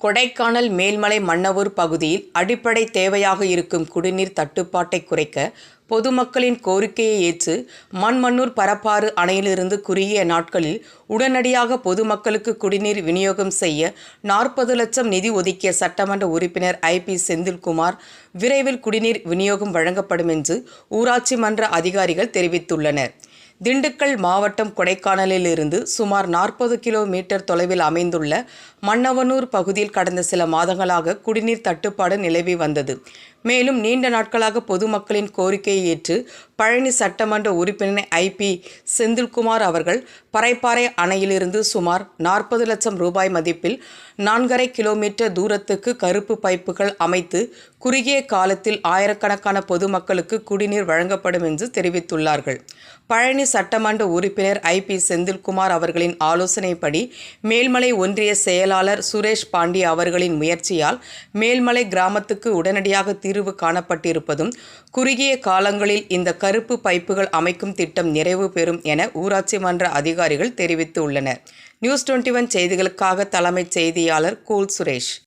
கொடைக்கானல் மேல்மலை மன்னவூர் பகுதியில் அடிப்படை தேவையாக இருக்கும் குடிநீர் தட்டுப்பாட்டை குறைக்க பொதுமக்களின் கோரிக்கையை ஏற்று மண்மண்ணூர் பரப்பாறு அணையிலிருந்து குறுகிய நாட்களில் உடனடியாக பொதுமக்களுக்கு குடிநீர் விநியோகம் செய்ய நாற்பது லட்சம் நிதி ஒதுக்கிய சட்டமன்ற உறுப்பினர் ஐ பி செந்தில்குமார் விரைவில் குடிநீர் விநியோகம் வழங்கப்படும் என்று ஊராட்சி மன்ற அதிகாரிகள் தெரிவித்துள்ளனர். திண்டுக்கல் மாவட்டம் கொடைக்கானலிலிருந்து சுமார் நாற்பது கிலோமீட்டர் தொலைவில் அமைந்துள்ள மன்னவனூர் பகுதியில் கடந்த சில மாதங்களாக குடிநீர் தட்டுப்பாடு நிலவி வந்தது. மேலும் நீண்ட நாட்களாக பொதுமக்களின் கோரிக்கையை ஏற்று பழனி சட்டமன்ற உறுப்பினர் ஐபி செந்தில்குமார் அவர்கள் பறைப்பாறை அணையிலிருந்து சுமார் நாற்பது லட்சம் ரூபாய் மதிப்பில் நான்கரை கிலோமீட்டர் தூரத்துக்கு கருப்பு பைப்புகள் அமைத்து குறுகிய காலத்தில் ஆயிரக்கணக்கான பொதுமக்களுக்கு குடிநீர் வழங்கப்படும் என்று தெரிவித்துள்ளார்கள். பழனி சட்டமன்ற உறுப்பினர் ஐ பி செந்தில்குமார் அவர்களின் ஆலோசனைப்படி மேல்மலை ஒன்றிய செயலாளர் சுரேஷ் பாண்டி அவர்களின் முயற்சியால் மேல்மலை கிராமத்துக்கு உடனடியாக தீர்வு காணப்பட்டிருப்பதும் குறுகிய காலங்களில் இந்த கருப்பு பைப்புகள் அமைக்கும் திட்டம் நிறைவு பெறும் என ஊராட்சி மன்ற அதிகாரிகள் தெரிவித்துள்ளனர். நியூஸ் டுவெண்ட்டி ஒன் செய்திகளுக்காக தலைமைச் செய்தியாளர் கூல் சுரேஷ்.